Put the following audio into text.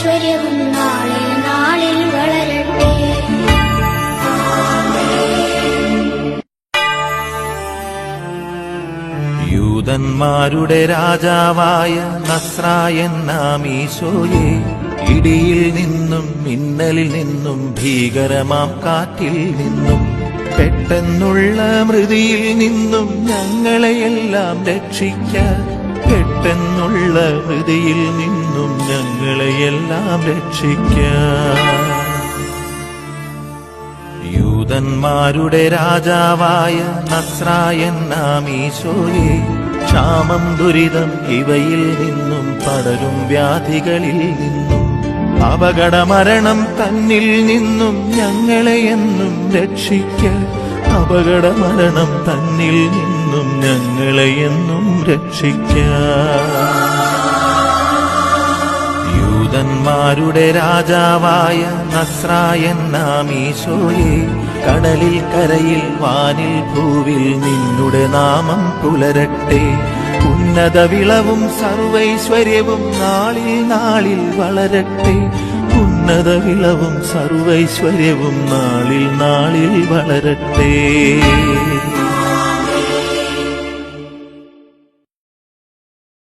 ഐശ്വര്യവും നാളിൽ നാളിൽ വളരട്ടെ. യൂതന്മാരുടെ രാജാവായ നസ്രായൻ നാമീശോയെ ഇടിയിൽ നിന്നും മിന്നലിൽ നിന്നും ഭീകരമാം കാറ്റിൽ നിന്നും പെട്ടെന്നുള്ള മൃതിയിൽ നിന്നും ഞങ്ങളെയെല്ലാം രക്ഷിക്കാൻ പെട്ടെന്നുള്ള ഹൃദയിൽ നിന്നും ഞങ്ങളെയെല്ലാം രക്ഷിക്ക. യൂതന്മാരുടെ രാജാവായ നസ്രായൻ നാമീശോയെ ക്ഷാമം ദുരിതം ഇവയിൽ നിന്നും പടരും വ്യാധികളിൽ നിന്നും അപകടമരണം തന്നിൽ നിന്നും ഞങ്ങളെ എന്നും രക്ഷിക്ക അപകടമരണം തന്നിൽ നിന്നും ഞങ്ങളെ എന്നും രക്ഷിക്ക. യൂതന്മാരുടെ രാജാവായ നസ്രായൻ നാമീശോയെ കടലിൽ കരയിൽ വാനിൽ ഭൂവിൽ നിന്നുടെ നാമം പുലരട്ടെ. ഉന്നത വിളവും സർവൈശ്വര്യവും നാളിൽ നാളിൽ വളരട്ടെ. ഉന്നത വിളവും സർവൈശ്വര്യവും നാളിൽ നാളിൽ വളരട്ടെ.